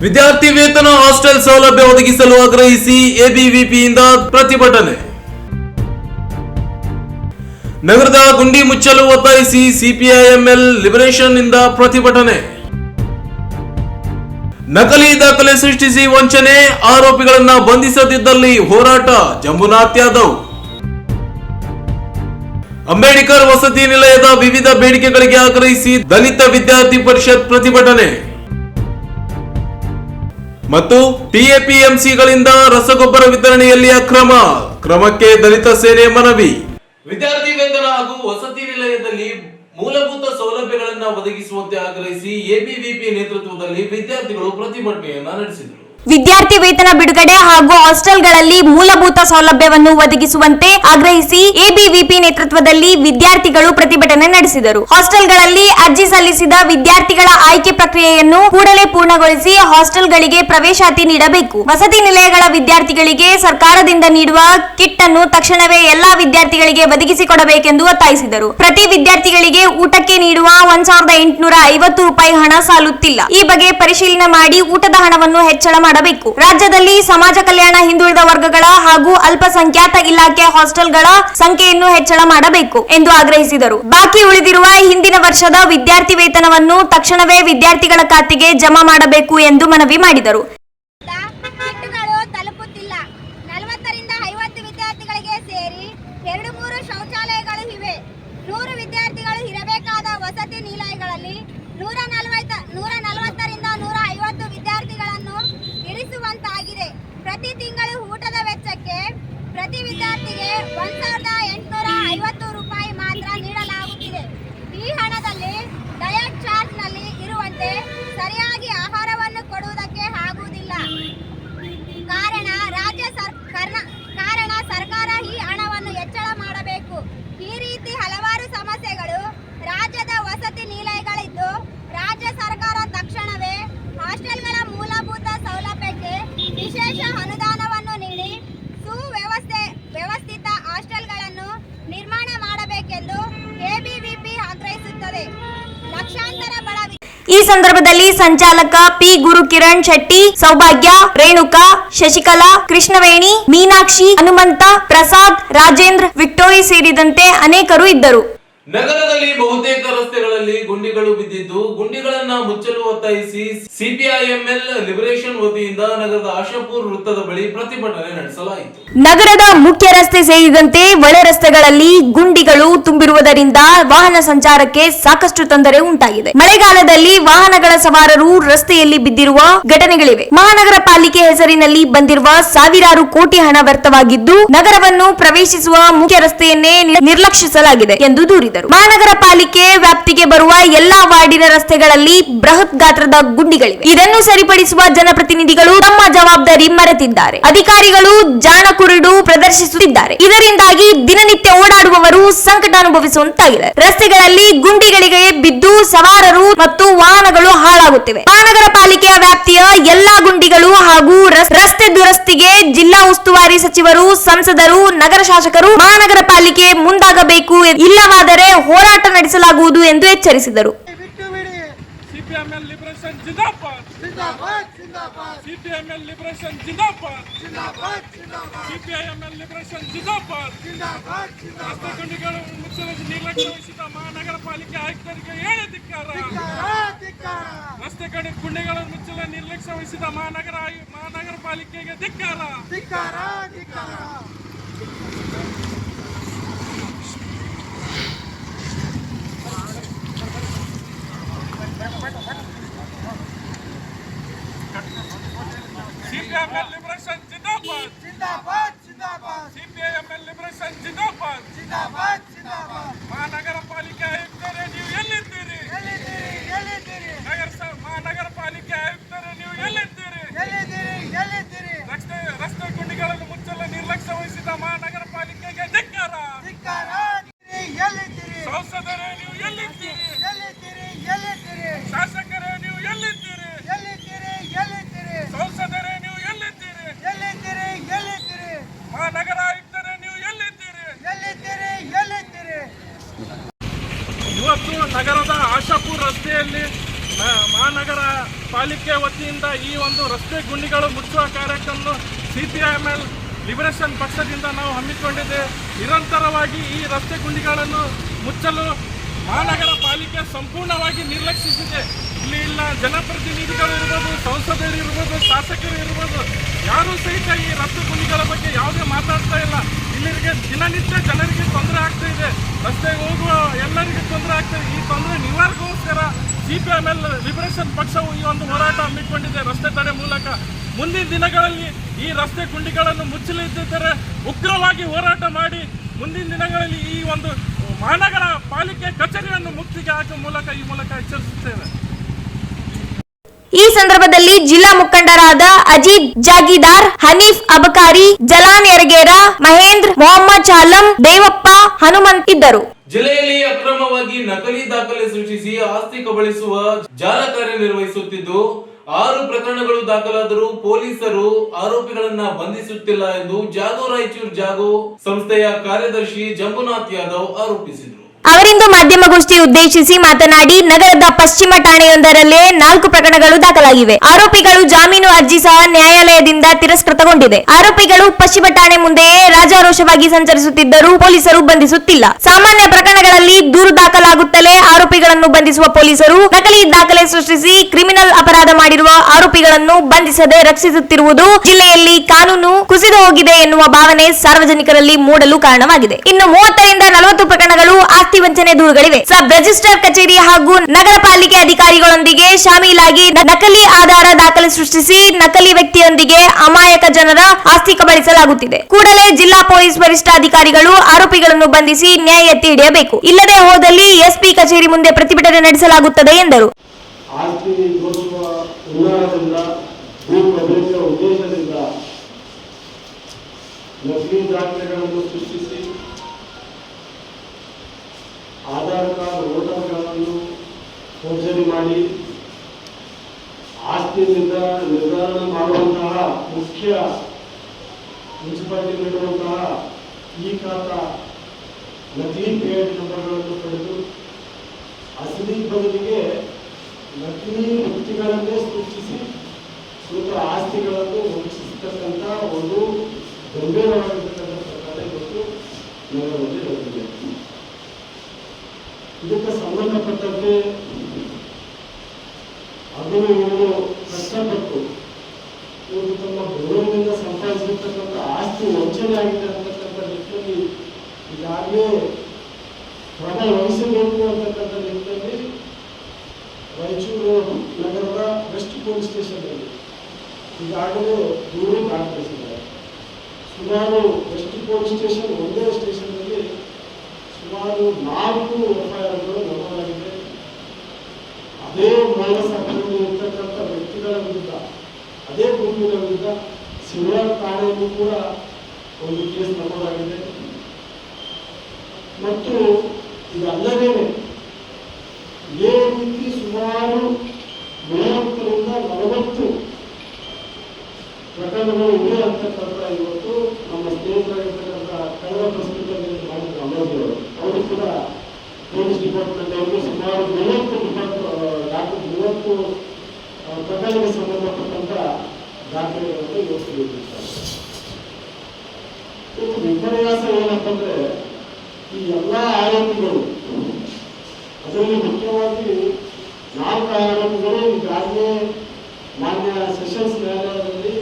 ವಿದ್ಯಾರ್ಥಿ ವೇತನ ಹಾಸ್ಟೆಲ್ ಸೌಲಭ್ಯ ಒದಗಿಸಲು ಆಗ್ರಹಿಸಿ ಎಬಿವಿಪಿಯಿಂದ ಪ್ರತಿಭಟನೆ. ನಗರದ ಗುಂಡಿ ಮುಚ್ಚಲು ಒತ್ತಾಯಿಸಿ ಸಿಪಿಐಎಂಎಲ್ ಲಿಬರೇಷನ್ನಿಂದ ಪ್ರತಿಭಟನೆ. ನಕಲಿ ದಾಖಲೆ ಸೃಷ್ಟಿಸಿ ವಂಚನೆ, ಆರೋಪಿಗಳನ್ನ ಬಂಧಿಸದಿದ್ದಲ್ಲಿ ಹೋರಾಟ, ಜಂಬುನಾಥ್ ಯಾದವ್. ಅಂಬೇಡ್ಕರ್ ವಸತಿ ನಿಲಯದ ವಿವಿಧ ಬೇಡಿಕೆಗಳಿಗೆ ಆಗ್ರಹಿಸಿ ದಲಿತ ವಿದ್ಯಾರ್ಥಿ ಪರಿಷತ್ ಪ್ರತಿಭಟನೆ. ಮತ್ತು ಟಿಎಪಿಎಂಸಿಗಳಿಂದ ರಸಗೊಬ್ಬರ ವಿತರಣೆಯಲ್ಲಿ ಅಕ್ರಮ. ಕ್ರಮಕ್ಕೆ ದಲಿತ ಸೇನೆ ಮನವಿ. ವಿದ್ಯಾರ್ಥಿ ವೇತನ ಹಾಗೂ ವಸತಿ ನಿಲಯದಲ್ಲಿ ಮೂಲಭೂತ ಸೌಲಭ್ಯಗಳನ್ನು ಒದಗಿಸುವಂತೆ ಆಗ್ರಹಿಸಿ ಎಬಿವಿಪಿ ನೇತೃತ್ವದಲ್ಲಿ ವಿದ್ಯಾರ್ಥಿಗಳು ಪ್ರತಿಭಟನೆಯನ್ನ ನಡೆಸಿದರು. ವಿದ್ಯಾರ್ಥಿ ವೇತನ ಬಿಡುಗಡೆ ಹಾಗೂ ಹಾಸ್ಟೆಲ್ಗಳಲ್ಲಿ ಮೂಲಭೂತ ಸೌಲಭ್ಯವನ್ನು ಒದಗಿಸುವಂತೆ ಆಗ್ರಹಿಸಿ ಎಬಿವಿಪಿ ನೇತೃತ್ವದಲ್ಲಿ ವಿದ್ಯಾರ್ಥಿಗಳು ಪ್ರತಿಭಟನೆ ನಡೆಸಿದರು. ಹಾಸ್ಟೆಲ್ಗಳಲ್ಲಿ ಅರ್ಜಿ ಸಲ್ಲಿಸಿದ ವಿದ್ಯಾರ್ಥಿಗಳ ಆಯ್ಕೆ ಪ್ರಕ್ರಿಯೆಯನ್ನು ಕೂಡಲೇ ಪೂರ್ಣಗೊಳಿಸಿ ಹಾಸ್ಟೆಲ್ಗಳಿಗೆ ಪ್ರವೇಶಾತಿ ನೀಡಬೇಕು. ವಸತಿ ನಿಲಯಗಳ ವಿದ್ಯಾರ್ಥಿಗಳಿಗೆ ಸರ್ಕಾರದಿಂದ ನೀಡುವ ಕಿಟ್ ಅನ್ನು ತಕ್ಷಣವೇ ಎಲ್ಲಾ ವಿದ್ಯಾರ್ಥಿಗಳಿಗೆ ಒದಗಿಸಿಕೊಡಬೇಕೆಂದು ಒತ್ತಾಯಿಸಿದರು. ಪ್ರತಿ ವಿದ್ಯಾರ್ಥಿಗಳಿಗೆ ಊಟಕ್ಕೆ ನೀಡುವ ಒಂದ್ ಸಾವಿರದ ಎಂಟುನೂರ ಐವತ್ತು ರೂಪಾಯಿ ಹಣ ಸಾಲುತ್ತಿಲ್ಲ. ಈ ಬಗ್ಗೆ ಪರಿಶೀಲನೆ ಮಾಡಿ ಊಟದ ಹಣವನ್ನು ಹೆಚ್ಚಳ ಮಾಡಬೇಕು. ರಾಜ್ಯದಲ್ಲಿ ಸಮಾಜ ಕಲ್ಯಾಣ ಹಿಂದುಳಿದ ವರ್ಗಗಳ ಹಾಗೂ ಅಲ್ಪಸಂಖ್ಯಾತ ಇಲಾಖೆ ಹಾಸ್ಟೆಲ್ಗಳ ಸಂಖ್ಯೆಯನ್ನು ಹೆಚ್ಚಳ ಮಾಡಬೇಕು ಎಂದು ಆಗ್ರಹಿಸಿದರು. ಬಾಕಿ ಉಳಿದಿರುವ ಹಿಂದಿನ ವರ್ಷದ ವಿದ್ಯಾರ್ಥಿ ವೇತನವನ್ನು ತಕ್ಷಣವೇ ವಿದ್ಯಾರ್ಥಿಗಳ ಖಾತೆಗೆ ಜಮಾ ಮಾಡಬೇಕು ಎಂದು ಮನವಿ ಮಾಡಿದರು. ನೂರು ನಲವತ್ತ, ನೂರ ನಲವತ್ತರಿಂದ ನೂರ ಐವತ್ತು ವಿದ್ಯಾರ್ಥಿಗಳನ್ನು ಇರಿಸುವಂತಾಗಿದೆ ಪ್ರತಿ ತಿಂಗಳು ಊಟದ ವೆಚ್ಚಕ್ಕೆ ಪ್ರತಿ ವಿದ್ಯಾರ್ಥಿಗೆ ಒಂದ್ ಸಾವಿರದ ಎಂಟುನೂರ ಐವತ್ತು ರೂಪಾಯಿ ಮಾತ್ರ ನೀಡಲಾಗುತ್ತಿದೆ. ಈ ಹಣದಲ್ಲಿ ಡಯಟ್ ಚಾರ್ಟ್ನಲ್ಲಿ ಇರುವಂತೆ ಸರಿಯಾಗಿ ಆಹಾರವನ್ನು ಕೊಡುವುದಕ್ಕೆ ಆಗುವುದಿಲ್ಲ. ಕಾರಣ ರಾಜ್ಯ ಸರ್, ಕರ್ನ- ಕಾರಣ ಸರ್ಕಾರ ಈ ಹಣವನ್ನು ಹೆಚ್ಚಳ ಮಾಡಬೇಕು. ಈ ರೀತಿ ಹಲವಾರು ಸಮಸ್ಯೆಗಳು ರಾಜ್ಯದ ವಸತಿ ನಿಲಯಗಳಿದ್ದು ರಾಜ್ಯ ಸರ್ಕಾರ ತಕ್ಷಣವೇ ಹಾಸ್ಟೆಲ್ಗಳ ಮೂಲಭೂತ ಸೌಲಭ್ಯಕ್ಕೆ ವಿಶೇಷ ಅನುದಾನವನ್ನು ನೀಡಿ ಸುವ್ಯವಸ್ಥೆ ವ್ಯವಸ್ಥಿತ ಹಾಸ್ಟೆಲ್ಗಳನ್ನು ನಿರ್ಮಾಣ ಮಾಡಬೇಕೆಂದು ಎಬಿವಿಪಿ ಆಗ್ರಹಿಸುತ್ತದೆ ಲಕ್ಷಾಂತರ ಬಡ ವಿ- ಈ ಸಂದರ್ಭದಲ್ಲಿ ಸಂಚಾಲಕ ಪಿ ಗುರುಕಿರಣ್ ಶೆಟ್ಟಿ, ಸೌಭಾಗ್ಯ, ರೇಣುಕಾ, ಶಶಿಕಲಾ, ಕೃಷ್ಣವೇಣಿ, ಮೀನಾಕ್ಷಿ, ಹನುಮಂತ, ಪ್ರಸಾದ್, ರಾಜೇಂದ್ರ, ವಿಕ್ಟೋರಿ ಸೇರಿದಂತೆ ಅನೇಕರು ಇದ್ದರು. ನಗರದಲ್ಲಿ ಬಹುತೇಕ ರಸ್ತೆಗಳಲ್ಲಿ ಗುಂಡಿಗಳು ಬಿದ್ದಿದ್ದು ಗುಂಡಿಗಳನ್ನ ಮುಚ್ಚಲು ಒತ್ತಾಯಿಸಿ ಸಿಪಿಐಎಂಎಲ್ ಲಿಬರೇಷನ್ ವತಿಯಿಂದ ನಗರದ ಆಶಾಪುರ್ ವೃತ್ತದ ಬಳಿ ಪ್ರತಿಭಟನೆ ನಡೆಸಲಾಯಿತು. ನಗರದ ಮುಖ್ಯ ರಸ್ತೆ ಸೇರಿದಂತೆ ಒಳ ರಸ್ತೆಗಳಲ್ಲಿ ಗುಂಡಿಗಳು ತುಂಬಿರುವುದರಿಂದ ವಾಹನ ಸಂಚಾರಕ್ಕೆ ಸಾಕಷ್ಟು ತೊಂದರೆ ಉಂಟಾಗಿದೆ. ಮಳೆಗಾಲದಲ್ಲಿ ವಾಹನಗಳ ಸವಾರರು ರಸ್ತೆಯಲ್ಲಿ ಬಿದ್ದಿರುವ ಘಟನೆಗಳಿವೆ. ಮಹಾನಗರ ಪಾಲಿಕೆ ಹೆಸರಿನಲ್ಲಿ ಬಂದಿರುವ ಸಾವಿರಾರು ಕೋಟಿ ಹಣ ವ್ಯರ್ಥವಾಗಿದ್ದು, ನಗರವನ್ನು ಪ್ರವೇಶಿಸುವ ಮುಖ್ಯ ರಸ್ತೆಯನ್ನೇ ನಿರ್ಲಕ್ಷಿಸಲಾಗಿದೆ ಎಂದು ದೂರಿದರು. ಮಹಾನಗರ ಪಾಲಿಕೆ ವ್ಯಾಪ್ತಿಗೆ ಬರುವ ಎಲ್ಲಾ ವಾರ್ಡಿನ ರಸ್ತೆಗಳಲ್ಲಿ ಬೃಹತ್ ಗಾತ್ರದ ಗುಂಡಿಗಳಿವೆ. ಇದನ್ನು ಸರಿಪಡಿಸುವ ಜನಪ್ರತಿನಿಧಿಗಳು ತಮ್ಮ ಜವಾಬ್ದಾರಿ ಮರೆತಿದ್ದಾರೆ. ಅಧಿಕಾರಿಗಳು ಜಾಣ ಕುರುಡು ಪ್ರದರ್ಶಿಸುತ್ತಿದ್ದಾರೆ. ಇದರಿಂದಾಗಿ ದಿನನಿತ್ಯ ಓಡಾಡುವವರು ಸಂಕಟ ಅನುಭವಿಸುವಂತಾಗಿದೆ. ರಸ್ತೆಗಳಲ್ಲಿ ಗುಂಡಿಗಳಿಗೆ ಬಿದ್ದು ಸವಾರರು ಮತ್ತು ವಾಹನಗಳು ಹಾಳಾಗುತ್ತಿವೆ. ಮಹಾನಗರ ಪಾಲಿಕೆಯ ವ್ಯಾಪ್ತಿಯ ಎಲ್ಲಾ ಗುಂಡಿಗಳು ಹಾಗೂ ರಸ್- ರಸ್ತೆ ದುರಸ್ತಿಗೆ ಜಿಲ್ಲಾ ಉಸ್ತುವಾರಿ ಸಚಿವರು, ಸಂಸದರು, ನಗರ ಶಾಸಕರು, ಮಹಾನಗರ ಪಾಲಿಕೆ ಮುಂದಾಗಬೇಕು, ಇಲ್ಲವಾದರೆ ಹೋರಾಟ ನಡೆಸಲಾಗುವುದು ಎಂದು ಎಚ್ಚರಿಸಿದರು. ಲಿಬರೇಷನ್ ಜಿಂದಾಬಾದ್ ಸಿಪಿಎಂಎಲ್ ಲಿಬರೇಷನ್ ಜಿಂದಾಬಾದ್ ಸಿಪಿಐಎಂಎಲ್ ಲಿಬರೇಷನ್ ಜಿಂದಾಬಾದ್ ರಸ್ತೆ ಗುಂಡಿಗಳು ಮುಚ್ಚಲು ನಿರ್ಲಕ್ಷ್ಯ ವಹಿಸಿದ ಮಹಾನಗರ ಪಾಲಿಕೆ ಆಯುಕ್ತರಿಗೆ ಹೇಳಿ ಧಿಕ್ಕಾರ. ರಸ್ತೆ ಕಡೆ ಗುಂಡಿಗಳನ್ನು ಮುಚ್ಚಲು ನಿರ್ಲಕ್ಷ್ಯ ವಹಿಸಿದ ಮಹಾನಗರ ಮಹಾನಗರ ಪಾಲಿಕೆಗೆ ಧಿಕ್ಕಾರ. ಸಿಪಿಎಂಎಲ್ ಲಿಬರೇಷನ್ ಜಿಂದಾಬಾದ್ ಸಿಪಿಐಎಂಎಲ್ ಲಿಬರೇಷನ್ ಜಿಂದಾಬಾದ್ ಮಹಾನಗರ ಪಾಲಿಕೆ ಆಯುಕ್ತರೇ ನೀವು ಎಲ್ಲಿದ್ದೀರಿ ನಗರ ಸ- ಮಹಾನಗರ ಪಾಲಿಕೆ ಆಯುಕ್ತರೇ ನೀವು ಎಲ್ಲಿದ್ದೀರಿ ರಸ್ತೆ ರಸ್ತೆ ಗುಂಡಿಗಳನ್ನು ಮುಚ್ಚಲು ನಿರ್ಲಕ್ಷ್ಯ ವಹಿಸಿದ ಮಹಾನಗರ ಪಾಲಿಕೆಗೆ ಧಿಕ್ಕಾರ ಸಂಸದರೇ ನೀವು ಎಲ್ಲಿದ್ದೀರಿ ಶಾಸಕರೇ ನೀವು ಎಲ್ಲಿದ್ದೀರಿ ಸಂಸದರೇ ನೀವು ಎಲ್ಲಿದ್ದೀರಿ ಮಹಾನಗರ ಆಯುಕ್ತರೇ ನೀವು ಎಲ್ಲಿದ್ದೀರಿ ನಗರದ ಆಶಾಪುರ್ ರಸ್ತೆಯಲ್ಲಿ ಮ- ಮಹಾನಗರ ಪಾಲಿಕೆ ವತಿಯಿಂದ ಈ ಒಂದು ರಸ್ತೆ ಗುಂಡಿಗಳು ಮುಚ್ಚುವ ಕಾರ್ಯಕ್ರಮ C P I M L liberation ಪಕ್ಷದಿಂದ ನಾವು ಹಮ್ಮಿಕೊಂಡಿದ್ದೆ ನಿರಂತರವಾಗಿ ಈ ರಸ್ತೆ ಗುಂಡಿಗಳನ್ನು ಮುಚ್ಚಲು ಮಹಾನಗರ ಪಾಲಿಕೆ ಸಂಪೂರ್ಣವಾಗಿ ನಿರ್ಲಕ್ಷಿಸಿದೆ. ಇಲ್ಲಿ ಇಲ್ಲ, ಜನಪ್ರತಿನಿಧಿಗಳು ಇರ್ಬೋದು, ಸಂಸದರು ಇರ್ಬೋದು, ಶಾಸಕರು ಇರ್ಬೋದು, ಯಾರೂ ಸಹಿತ ಈ ರಸ್ತೆ ಗುಂಡಿಗಳ ಬಗ್ಗೆ ಯಾವುದೇ ಮಾತಾಡ್ತಾ ಇಲ್ಲ. ಇಲ್ಲಿಗೆ ದಿನನಿತ್ಯ ಜನರಿಗೆ ತೊಂದರೆ ಆಗ್ತಾ ಇದೆ. ರಸ್ತೆಗೆ ಹೋಗುವ ಎಲ್ಲರಿಗೂ ತೊಂದರೆ ಆಗ್ತಾ ಈ ತೊಂದರೆ ನಿವಾರಣೆಗೋಸ್ಕರ C P M L liberation ಪಕ್ಷವು ಈ ಒಂದು ಹೋರಾಟ ಹಮ್ಮಿಕೊಂಡಿದೆ ರಸ್ತೆ ತಡೆ ಮೂಲಕ. ಮುಂದಿನ ದಿನಗಳಲ್ಲಿ ಈ ರಸ್ತೆ ಗುಂಡಿಗಳನ್ನು ಮುಚ್ಚಲಿದ್ದರೆ ಉಗ್ರವಾಗಿ ಹೋರಾಟ ಮಾಡಿ ಮುಂದಿನ ದಿನಗಳಲ್ಲಿ ಈ ಒಂದು ಮಹಾನಗರ ಪಾಲಿಕೆ ಕಚೇರಿಯನ್ನು ಮುಕ್ತಿಗೆ ಹಾಕುವ ಮೂಲಕ ಈ ಮೂಲಕ ಎಚ್ಚರಿಸುತ್ತೇವೆ. ಈ ಸಂದರ್ಭದಲ್ಲಿ ಜಿಲ್ಲಾ ಮುಖಂಡರಾದ ಅಜಿತ್ ಜಾಗೀದಾರ್ ಹನೀಫ್ ಅಬಕಾರಿ ಜಲಾನ್ ಯರಗೇರ ಮಹೇಂದ್ರ ಮೊಹಮ್ಮದ್ ಚಾಲಂ ದೇವಪ್ಪ ಹನುಮಂತ್ ಇದ್ದರು. ಜಿಲ್ಲೆಯಲ್ಲಿ ಅಕ್ರಮವಾಗಿ ನಕಲಿ ದಾಖಲೆ ಸೃಷ್ಟಿಸಿ ಆಸ್ತಿ ಕಬಳಿಸುವ ಜಾಲ ಕಾರ್ಯನಿರ್ವಹಿಸುತ್ತಿದ್ದು ಆರು ಪ್ರಕರಣಗಳು ದಾಖಲಾದರೂ ಪೊಲೀಸರು ಆರೋಪಿಗಳನ್ನ ಬಂಧಿಸುತ್ತಿಲ್ಲ ಎಂದು ಜಾಗೋ ರಾಯಚೂರು ಜಾಗೋ ಸಂಸ್ಥೆಯ ಕಾರ್ಯದರ್ಶಿ ಜಂಬುನಾಥ್ ಯಾದವ್ ಆರೋಪಿಸಿದರು. ಅವರಿಂದು ಮಾಧ್ಯಮಗೋಷ್ಠಿ ಉದ್ದೇಶಿಸಿ ಮಾತನಾಡಿ, ನಗರದ ಪಶ್ಚಿಮ ಠಾಣೆಯೊಂದರಲ್ಲೇ ನಾಲ್ಕು ಪ್ರಕರಣಗಳು ದಾಖಲಾಗಿವೆ. ಆರೋಪಿಗಳು ಜಾಮೀನು ಅರ್ಜಿ ಸಹ ನ್ಯಾಯಾಲಯದಿಂದ ತಿರಸ್ಕೃತಗೊಂಡಿದೆ. ಆರೋಪಿಗಳು ಪಶ್ಚಿಮ ಠಾಣೆ ಮುಂದೆಯೇ ರಾಜಾರೋಷವಾಗಿ ಸಂಚರಿಸುತ್ತಿದ್ದರೂ ಪೊಲೀಸರು ಬಂಧಿಸುತ್ತಿಲ್ಲ. ಸಾಮಾನ್ಯ ಪ್ರಕರಣಗಳಲ್ಲಿ ದೂರು ದಾಖಲಾಗುತ್ತಲೇ ಆರೋಪಿಗಳನ್ನು ಬಂಧಿಸುವ ಪೊಲೀಸರು ನಕಲಿ ದಾಖಲೆ ಸೃಷ್ಟಿಸಿ ಕ್ರಿಮಿನಲ್ ಅಪರಾಧ ಮಾಡಿರುವ ಆರೋಪಿಗಳನ್ನು ಬಂಧಿಸದೆ ರಕ್ಷಿಸುತ್ತಿರುವುದು ಜಿಲ್ಲೆಯಲ್ಲಿ ಕಾನೂನು ಕುಸಿದು ಹೋಗಿದೆ ಎನ್ನುವ ಭಾವನೆ ಸಾರ್ವಜನಿಕರಲ್ಲಿ ಮೂಡಲು ಕಾರಣವಾಗಿದೆ. ಇನ್ನು ಮೂವತ್ತರಿಂದ ನಲವತ್ತು ಪ್ರಕರಣಗಳು ಆಸ್ತಿ ವಂಚನೆ ದೂರುಗಳಿವೆ. ಸಬ್ ರಿಜಿಸ್ಟರ್ ಕಚೇರಿ ಹಾಗೂ ನಗರ ಪಾಲಿಕೆ ಅಧಿಕಾರಿಗಳೊಂದಿಗೆ ಶಾಮೀಲಾಗಿ ನಕಲಿ ಆಧಾರ ದಾಖಲೆ ಸೃಷ್ಟಿಸಿ ನಕಲಿ ವ್ಯಕ್ತಿಯೊಂದಿಗೆ ಅಮಾಯಕ ಜನರ ಆಸ್ತಿ ಕಬಳಿಸಲಾಗುತ್ತಿದೆ. ಕೂಡಲೇ ಜಿಲ್ಲಾ ಪೊಲೀಸ್ ವರಿಷ್ಠಾಧಿಕಾರಿಗಳು ಆರೋಪಿಗಳನ್ನು ಬಂಧಿಸಿ ನ್ಯಾಯ ಎತ್ತಿ ಹಿಡಿಯಬೇಕು. ಇಲ್ಲದೆ ಹೋದಲ್ಲಿ ಎಸ್ಪಿ ಕಚೇರಿ ಮುಂದೆ ಪ್ರತಿಭಟನೆ ನಡೆಸಲಾಗುತ್ತದೆ ಎಂದರು. ಆಧಾರ್ ಕಾರ್ಡ್ ಘೋಷಣೆ ಮಾಡಿ ಆಸ್ತಿ ನಿರ್ಧಾರ ನಿರ್ಧಾರಣೆ ಮಾಡುವಂತಹ ಮುಖ್ಯ ಮುನ್ಸಿಪಾಲಿಟಿ ನೀಡುವಂತಹ ಈ ಖಾತಾ ನಕಲಿ ಪೇಟ್ ನಂಬರ್ಗಳನ್ನು ಪಡೆದು ಅಸಲಿ ಬದಲಿಗೆ ನಕಲಿ ವ್ಯಕ್ತಿಗಳನ್ನೇ ಸೃಷ್ಟಿಸಿ ಸ್ವಲ್ಪ ಆಸ್ತಿಗಳನ್ನು ವಂಚಿಸತಕ್ಕಂಥ ಒಂದು ಗಂಭೀರವಾಗಿರ್ತಕ್ಕಂಥ ಸರ್ಕಾರ ಇವತ್ತು ನಗರದಲ್ಲಿ ನಡೆದಿದೆ. ಇದಕ್ಕೆ ಸಂಬಂಧಪಟ್ಟಂತೆ ಅದನ್ನು ಇವರು ಕಷ್ಟಪಟ್ಟು ಇವರು ತಮ್ಮ ಗೌರವದಿಂದ ಸಂಪಾದಿಸಿರ್ತಕ್ಕಂಥ ಆಸ್ತಿ ವಂಚನೆ ಆಗಿದೆ ಅಂತಕ್ಕಂಥ ನಿಟ್ಟಿನಲ್ಲಿ ಈಗಾಗಲೇ ಕ್ರಮ ವಹಿಸಬೇಕು ಅಂತಕ್ಕಂಥ ನಿಟ್ಟಿನಲ್ಲಿ ರಾಯಚೂರು ನಗರದ ವೆಸ್ಟ್ ಪೊಲೀಸ್ ಸ್ಟೇಷನ್ನಲ್ಲಿ ಈಗಾಗಲೇ ದೂರು ದಾಖಲಿಸಿದ್ದಾರೆ. ಸುಮಾರು ವೆಸ್ಟ್ ಪೊಲೀಸ್ ಸ್ಟೇಷನ್ ಒಂದೇ ಸ್ಟೇಷನ್ನಲ್ಲಿ ಸುಮಾರು ನಾಲ್ಕು ಎಫ್ಐಆರ್ಗಳು ನಮೂದಾಗಿದೆ ಅದೇ ಮೂಲ ಸಂಘದಲ್ಲಿ ಇರ್ತಕ್ಕಂಥ ವ್ಯಕ್ತಿಗಳ ವಿರುದ್ಧ, ಅದೇ ಗುಂಪಿನ ವಿರುದ್ಧ ಸಿಲ್ವರ್ ಠಾಣೆಯಲ್ಲೂ ಕೂಡ ಒಂದು ಕೇಸ್ ನಮೂದಾಗಿದೆ. ಮತ್ತು ಇದಲ್ಲದೇ ಇದೇ ರೀತಿ ಸುಮಾರು ಮೂವತ್ತರಿಂದ ನಲವತ್ತು ಪ್ರಕರಣಗಳು ಇವೆ ಅಂತಕ್ಕಂಥ ಇವತ್ತು ನಮ್ಮ ಸ್ನೇಹಿತರಾಗಿರ್ತಕ್ಕಂಥ ಕನ್ನಡ ಪ್ರಸ್ತುತದಲ್ಲಿ ಮಾಡಿದ್ರು ಅಮೋದಿಯವರು ಅವರು ಕೂಡ ಪೊಲೀಸ್ ಡಿಪಾರ್ಟ್ಮೆಂಟ್ ಅವರು ಸುಮಾರು ಮೂವತ್ತು ಡಿಪಾರ್ಟ್ ಡಾಕ್ಟರ್ ಮೂವತ್ತು ಆ, ಪ್ರಕರಣಕ್ಕೆ ಸಂಬಂಧಪಟ್ಟಂತ ದಾಖಲೆಗಳನ್ನು ಇವತ್ತು ನೀಡಿರ್ತಾರೆ ಇವತ್ತು ವಿಪರ್ಯಾಸ ಏನಪ್ಪಂದ್ರೆ ಈ ಎಲ್ಲ ಆರೋಪಿಗಳು ಅದರಲ್ಲಿ ಮುಖ್ಯವಾಗಿ ನಾಲ್ಕು ಆರೋಪಿಗಳು ಈಗಾಗಲೇ ಮಾನ್ಯ ಸೆಷನ್ಸ್ ನ್ಯಾಯಾಲಯದಲ್ಲಿ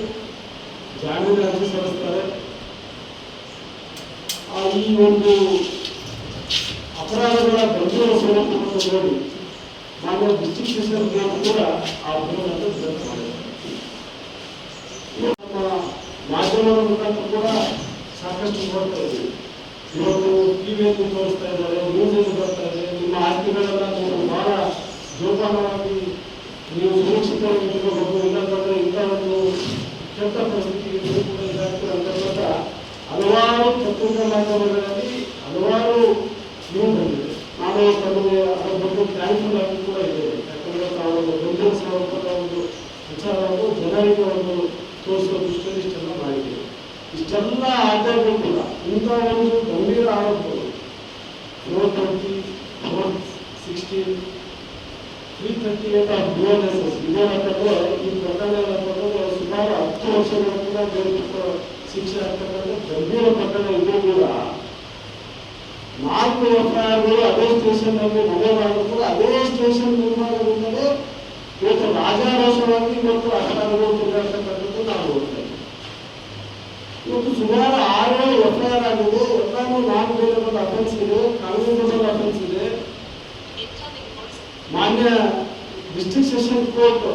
ಜಾಮೀನು ಅರ್ಜಿ ಸಲ್ಲಿಸ್ತಾರೆ ಆ ಈ ಒಂದು ಅಪರಾಧಗಳ ಗಂಭೀರ ಸ್ವರೂಪವನ್ನು ನೋಡಿ ಮಾನ್ಯ ಡಿಸ್ಟ್ರಿಕ್ಟ್ ಸೆಷನ್ ಕೂಡ ಆ ದೂರನ್ನು ತಿರಸ್ಕಾರ ಮಾಡಿದೆ ನಮ್ಮ ಮಾಧ್ಯಮದ ಮುಖಾಂತರ ಕೂಡ ಸಾಕಷ್ಟು ನೋಡ್ತಾ ಇದ್ದೀವಿ. ಇವತ್ತು ಟಿವಿಯಲ್ಲಿ ತೋರಿಸ್ತಾ ಇದ್ದಾರೆ ನ್ಯೂಸಲ್ಲಿ ಬರ್ತಾ ಇದೆ. ನಿಮ್ಮ ಆಸ್ತಿಗಳೆಲ್ಲ ನೀವು ಬಹಳ ಜೋಪಾನವಾಗಿ ನೀವು ಸುರಕ್ಷಿತವಾಗಿ ಇಟ್ಕೋಬೇಕು. ಇಲ್ಲಂತಂದ್ರೆ ಇಂಥ ಒಂದು ಕೆಟ್ಟ ಪರಿಸ್ಥಿತಿ ಕೂಡ ಹಲವಾರು ಪತ್ರಿಕಾ ಮಾಧ್ಯಮಗಳಲ್ಲಿ ಹಲವಾರು ನಾನು ತಮಗೆ ಅದರ ಬಗ್ಗೆ ಥ್ಯಾಂಕ್ಫುಲ್ ಆಗಿ ಕೂಡ ಇದೆ ಯಾಕಂದರೆ ಒಂದು ಗಂಭೀರ ಸ್ವರೂಪದ ಒಂದು ವಿಚಾರವನ್ನು ಜನರಿಗೆ ಒಂದು ತೋರಿಸುವ ದೃಷ್ಟಿಯಲ್ಲಿ ಇಷ್ಟೆಲ್ಲ ಮಾಡಿದ್ದೀವಿ. ಇಷ್ಟೆಲ್ಲ ಆದಾಗೂ ಕೂಡ ಇಂಥ ಒಂದು ಗಂಭೀರ ಆರೋಪಗಳು. Note twenty note sixteen three thirty eight of B N S S ಈ ಪ್ರಕರಣ ಏನಂತಂದ್ರೆ ಸುಮಾರು ಹತ್ತು ವರ್ಷಗಳಿಂದ ಕೂಡ ಶಿಕ್ಷೆ ಆಗ್ತಕ್ಕಂಥ ಗಂಭೀರ ಪ್ರಕರಣ ಇದ್ರೂ ಕೂಡ ನಾಲ್ಕು ಎಫ್ಐಆರ್ಗಳು ಅದೇ ಸ್ಟೇಷನ್ನಲ್ಲಿ ನಮೂದಾದರೂ ಕೂಡ ಅದೇ ಸ್ಟೇಷನ್ ನಿರ್ಮಾಣದಿಂದಲೇ ಇವತ್ತು ರಾಜಾರೋಷವಾಗಿ ಇವತ್ತು ಅಧಿಕಾರಿಗಳು ತಿರುಗಾಡ್ತಕ್ಕಂಥದ್ದು ನಾವು ನೋಡ್ತಾ ಇದ್ದೀವಿ ಇವತ್ತು ಸುಮಾರು ಆರು ಎಫ್ಐಆರ್ ಆಗಿದೆ. ಎಲ್ಲಾನು ನಾನ್ ಬೇಲೇಬಲ್ ಅಫೆನ್ಸ್ ಇದೆ ಕಾನೂನಬಲ್ ಅಫೆನ್ಸ್ ಇದೆ. ಮಾನ್ಯ ಡಿಸ್ಟ್ರಿಕ್ಟ್ ಸೆಷನ್ ಕೋರ್ಟ್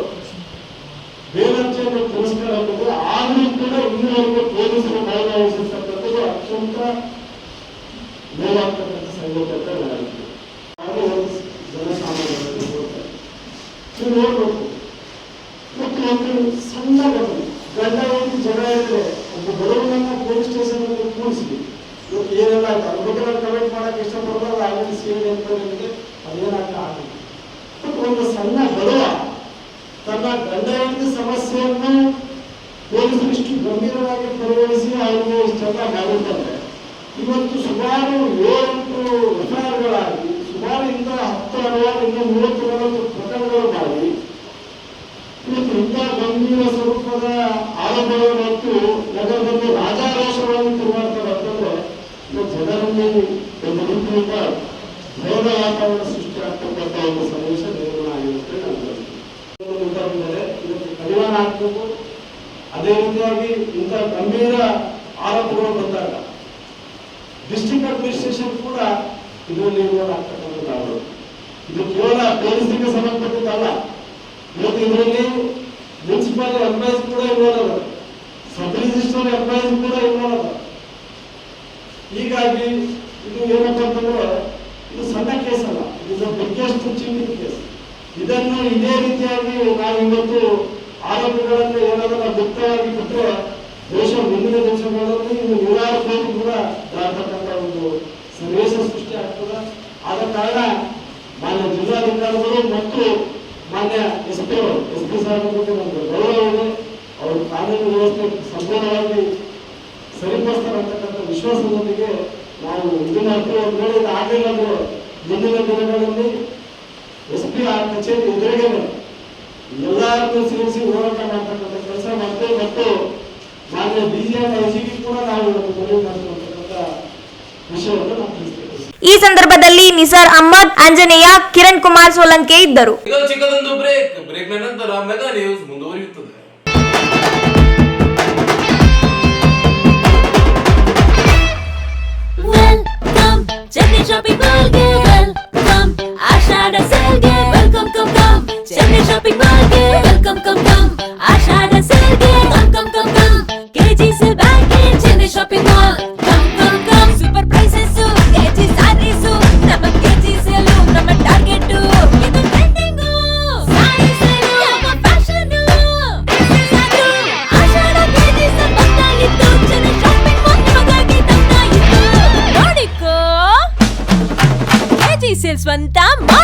ಬೇಲರ್ಜಿಯನ್ನು ತಿರಸ್ಕಾರ ಆಗಿದೆ. ಆದರೂ ಕೂಡ ಇನ್ನೂವರೆಗೂ ಪೊಲೀಸರು ಮೌನ ಅತ್ಯಂತ ನೋವಾಗ್ತಕ್ಕಂಥ ಸಂಗತಿ ಅಂತ ನಾನು ಹಾಗೆ ಒಂದು ಜನಸಾಮಾನ್ಯರಲ್ಲಿ ನೋಡ್ತಾರೆ ನೀವು ನೋಡ್ಬೇಕು ಮತ್ತು ಒಂದು ಸಣ್ಣ ಘಟನೆ ಗಂಡ ಒಂದು ಜನ ಇದ್ರೆ ಒಬ್ಬ ಬಡವನನ್ನ ಪೊಲೀಸ್ ಸ್ಟೇಷನ್ ಅಲ್ಲಿ ಕೂರಿಸಿ ಇವತ್ತು ಏನೆಲ್ಲ ಆಯ್ತು ಅದ್ರ ಬಗ್ಗೆ ನಾನು ಕಮೆಂಟ್ ಮಾಡಕ್ಕೆ ಇಷ್ಟಪಡಲ್ಲ ಅದು ಆಲ್ರೆಡಿ ಸೇರಿ ಅಂತ ನಿಮಗೆ ಅದೇನಾಗ್ತಾ ಆಗಿಲ್ಲ ಬಟ್ ಒಂದು ಸಣ್ಣ ಬಡವ ತನ್ನ ಗಂಡ ಹೆಂಡತಿ ಸಮಸ್ಯೆಯನ್ನು ಪೊಲೀಸರು ಇಷ್ಟು ಗಂಭೀರವಾಗಿ ಪರಿಗಣಿಸಿ ಅವರಿಗೆ ಇಷ್ಟೆಲ್ಲ ಮಾಡಿರ್ತಾರೆ ಇವತ್ತು ಸುಮಾರು ಏಳೆಂಟು ಎಫ್ಐಆರ್ಗಳಾಗಿ ಸುಮಾರು ಇಂದ ಹತ್ತು ಹಲವಾರು ಇಂದ ಮೂವತ್ತು ನಲವತ್ತು ಪ್ರಕರಣಗಳು ಮಾಡಿ ಇವತ್ತು ಇಂಥ ಗಂಭೀರ ಸ್ವರೂಪದ ಆರೋಪಗಳು ಮತ್ತು ನಗರದಲ್ಲಿ ರಾಜಾರೋಷಗಳನ್ನು ತಿರುಗಾಡ್ತಾರೆ ಅಂತಂದ್ರೆ, ಇವತ್ತು ಜನರಲ್ಲಿ ಒಂದು ರೀತಿಯಿಂದ ಭಯದ ವಾತಾವರಣ ಸೃಷ್ಟಿ ಆಗ್ತಕ್ಕಂಥ ಒಂದು ಸನ್ನಿವೇಶ ನಿರ್ಮಾಣ ಆಗಿರುತ್ತೆ ನಾನು ಇವತ್ತು ಕಡಿವಾಣ ಹಾಕಬೇಕು. ಅದೇ ರೀತಿಯಾಗಿ ಇಂಥ ಗಂಭೀರ ಆರೋಪಗಳು ಬಂದಾಗ ಡಿಸ್ಟ್ರಿಕ್ಟ್ ಅಡ್ಮಿನಿಸ್ಟ್ರೇಷನ್ ಕೂಡ ಇದರಲ್ಲಿ ಇನ್ವಾಲ್ವ್ ಇದು ಕೇವಲ ಪೊಲೀಸರಿಗೆ ಸಂಬಂಧಪಟ್ಟಿದ್ದಲ್ಲ ಇವತ್ತು ಇದರಲ್ಲಿ ಮುನ್ಸಿಪಲ್ ಎಂಪ್ಲಾಯ್ಸ್ ಕೂಡ ಇನ್ವಾಲ್ವ್ ಅದ ಸಬ್ ರಿಜಿಸ್ಟರ್ ಎಂಪ್ಲಾಯ್ಸ್ ಕೂಡ ಇನ್ವಾಲ್ವ್ ಹೀಗಾಗಿ ಇದು ಏನಪ್ಪ ಅಂತಂದ್ರೆ ಇದು ಸಣ್ಣ ಕೇಸ್ ಅಲ್ಲ ಇದು ಬಿಗ್ಗೆಸ್ಟ್ ಚಿನ್ನ ಕೇಸ್ ಇದನ್ನು ಇದೇ ರೀತಿಯಾಗಿ ನಾವು ಇವತ್ತು ಆರೋಪಿಗಳನ್ನು ಏನಾದರೂ ಗುಪ್ತವಾಗಿ ಬಿಟ್ಟರೆ ದೇಶ ಮುಂದಿನ ದೇಶಗಳಲ್ಲಿ ಇದು ನೂರಾರು ಕೋಟಿ ಕೂಡ ಒಂದು ಸನ್ನಿವೇಶ ಸೃಷ್ಟಿ ಆಗ್ತದೆ ಆದ ಕಾರಣ ಮಾನ್ಯ ಜಿಲ್ಲಾಧಿಕಾರಿಗಳು ಮತ್ತು ಮಾನ್ಯ ಎಸ್ ಪಿ ಅವರು, ಎಸ್ ಪಿ ಸಾಹೇಬ್ ಬಗ್ಗೆ ನಮಗೆ ಗೌರವ ಇದೆ. ಅವರು ಕಾನೂನು ವ್ಯವಸ್ಥೆ ಸಂಪೂರ್ಣವಾಗಿ ಸರಿಪಡಿಸ್ತಾರೆ ಅಂತಕ್ಕಂಥ ವಿಶ್ವಾಸದೊಂದಿಗೆ ನಾವು ಇದು ಮಾಡ್ತೀವಿ ಒಂದು ವೇಳೆ ಆಗಲಿಲ್ಲ ಅಂದ್ರೆ ಮುಂದಿನ ದಿನಗಳಲ್ಲಿ ಎಸ್ ಪಿ ಆ ಕಚೇರಿ ಎದುರಿಗೆ ಎಲ್ಲರನ್ನೂ ಸೇರಿಸಿ ಹೋರಾಟ ಮಾಡ್ತಕ್ಕಂಥ ಕೆಲಸ ಮಾಡ್ತೇವೆ ಮತ್ತು ಮಾನ್ಯ ಬಿಜೆಪಿ ಕೂಡ ನಾವು ಇವತ್ತು ಮನವಿ ಮಾಡ್ತಿರ್ತಕ್ಕಂಥ ವಿಷಯವನ್ನು ನಾವು ತಿಳಿಸ್ತೇವೆ ಈ ಸಂದರ್ಭದಲ್ಲಿ ನಿಸಾರ್ ಅಹ್ಮದ್ ಆಂಜನೇಯ ಕಿರಣ್ ಕುಮಾರ್ ಸೋಲಂಕೆ ಇದ್ದರು ಈಗ ಚಿಕ್ಕದೊಂದು ಬ್ರೇಕ್ ಬ್ರೇಕ್ ನಂತರ ಮೆಗಾ ನ್ಯೂಸ್ ಮುಂದುವರಿಯುತ್ತದೆ Welcome, Chennai Shopping Mall ಗೆ welcome, ಆಷಾಢ sale ಗೆ welcome, come, come, Chennai Shopping Mall ಗೆ welcome, come, come, Ashadha sale ಗೆ come, come, come, come, KG sale bag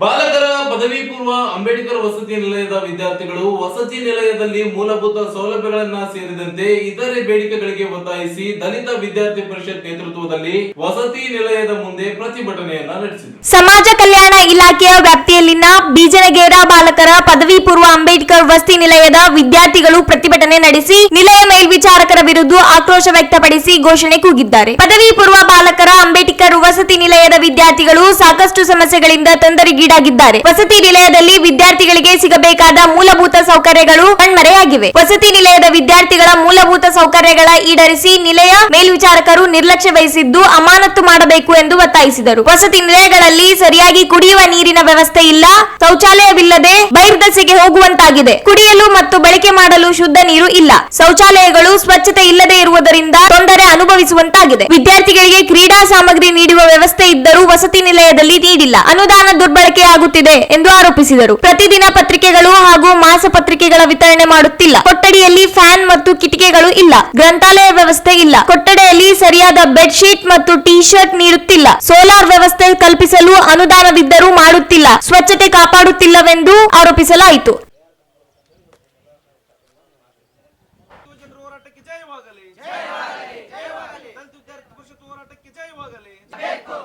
ಬಾಲಕರ ಪದವಿ ಪೂರ್ವ ಅಂಬೇಡ್ಕರ್ ವಸತಿ ನಿಲಯದ ವಿದ್ಯಾರ್ಥಿಗಳು ವಸತಿ ನಿಲಯದಲ್ಲಿ ಮೂಲಭೂತ ಸೌಲಭ್ಯಗಳನ್ನ ಸೇರಿದಂತೆ ಇತರೆ ಬೇಡಿಕೆಗಳಿಗೆ ಒತ್ತಾಯಿಸಿ ದಲಿತ ವಿದ್ಯಾರ್ಥಿ ಪರಿಷತ್ ನೇತೃತ್ವದಲ್ಲಿ ವಸತಿ ನಿಲಯದ ಮುಂದೆ ಪ್ರತಿಭಟನೆಯನ್ನ ನಡೆಸಿದರು. ಸಮಾಜ ಕಲ್ಯಾಣ ಇಲಾಖೆಯ ವ್ಯಾಪ್ತಿಯಲ್ಲಿನ ಬೀಜನಗೇರ ಬಾಲಕರ ಪದವಿ ಪೂರ್ವ ಅಂಬೇಡ್ಕರ್ ವಸತಿ ನಿಲಯದ ವಿದ್ಯಾರ್ಥಿಗಳು ಪ್ರತಿಭಟನೆ ನಡೆಸಿ ನಿಲಯ ಮೇಲ್ವಿಚಾರಕರ ವಿರುದ್ಧ ಆಕ್ರೋಶ ವ್ಯಕ್ತಪಡಿಸಿ ಘೋಷಣೆ ಕೂಗಿದ್ದಾರೆ. ಪದವಿ ಪೂರ್ವ ಬಾಲಕರ ಅಂಬೇಡ್ಕರ್ ವಸತಿ ನಿಲಯದ ವಿದ್ಯಾರ್ಥಿಗಳು ಸಾಕಷ್ಟು ಸಮಸ್ಯೆಗಳಿಂದ ತೊಂದರೆಗೀಡಾಗಿದ್ದಾರೆ ವಸತಿ ನಿಲಯದಲ್ಲಿ ವಿದ್ಯಾರ್ಥಿಗಳಿಗೆ ಸಿಗಬೇಕಾದ ಮೂಲಭೂತ ಸೌಕರ್ಯಗಳು ಕಣ್ಮರೆಯಾಗಿವೆ. ವಸತಿ ನಿಲಯದ ವಿದ್ಯಾರ್ಥಿಗಳ ಮೂಲಭೂತ ಸೌಕರ್ಯಗಳ ಈಡರಿಸಿ ನಿಲಯ ಮೇಲ್ವಿಚಾರಕರು ನಿರ್ಲಕ್ಷ್ಯ ವಹಿಸಿದ್ದು ಅಮಾನತು ಮಾಡಬೇಕು ಎಂದು ಒತ್ತಾಯಿಸಿದರು. ವಸತಿ ನಿಲಯಗಳಲ್ಲಿ ಸರಿಯಾಗಿ ಕುಡಿಯುವ ನೀರಿನ ವ್ಯವಸ್ಥೆ ಇಲ್ಲ, ಶೌಚಾಲಯವಿಲ್ಲದೆ ಬೈರ್ದಸೆಗೆ ಹೋಗುವಂತಾಗಿದೆ. ಕುಡಿಯಲು ಮತ್ತು ಬಳಕೆ ಮಾಡಲು ಶುದ್ಧ ನೀರು ಇಲ್ಲ. ಶೌಚಾಲಯಗಳು ಸ್ವಚ್ಛತೆ ಇಲ್ಲದೆ ಇರುವುದರಿಂದ ತೊಂದರೆ ಅನುಭವಿಸುವಂತಾಗಿದೆ. ವಿದ್ಯಾರ್ಥಿಗಳಿಗೆ ಕ್ರೀಡಾ ಸಾಮಗ್ರಿ ನೀಡುವ ವ್ಯವಸ್ಥೆ ಇದ್ದರೂ ವಸತಿ ನಿಲಯದಲ್ಲಿ ನೀಡಿಲ್ಲ. ಅನುದಾನ ದುರ್ಬಳಕೆ ಬಳಕೆಯಾಗುತ್ತಿದೆ ಎಂದು ಆರೋಪಿಸಿದರು. ಪ್ರತಿದಿನ ಪತ್ರಿಕೆಗಳು ಹಾಗೂ ಮಾಸ ಪತ್ರಿಕೆಗಳ ವಿತರಣೆ ಮಾಡುತ್ತಿಲ್ಲ. ಕೊಠಡಿಯಲ್ಲಿ ಫ್ಯಾನ್ ಮತ್ತು ಕಿಟಿಕೆಗಳು ಇಲ್ಲ. ಗ್ರಂಥಾಲಯ ವ್ಯವಸ್ಥೆ ಇಲ್ಲ. ಕೊಠಡಿಯಲ್ಲಿ ಸರಿಯಾದ ಬೆಡ್ ಶೀಟ್ ಮತ್ತು ಟಿ ಶರ್ಟ್ ನೀಡುತ್ತಿಲ್ಲ. ಸೋಲಾರ್ ವ್ಯವಸ್ಥೆ ಕಲ್ಪಿಸಲು ಅನುದಾನವಿದ್ದರೂ ಮಾಡುತ್ತಿಲ್ಲ. ಸ್ವಚ್ಛತೆ ಕಾಪಾಡುತ್ತಿಲ್ಲವೆಂದು ಆರೋಪಿಸಲಾಯಿತು ಜನರ ಹೋರಾಟಕ್ಕೆ ಜಯವಾಗಲಿ ದಲಿತ ವಿದ್ಯಾರ್ಥಿ ಪರಿಷತ್ ಹೋರಾಟಕ್ಕೆ ಜಯವಾಗಲಿ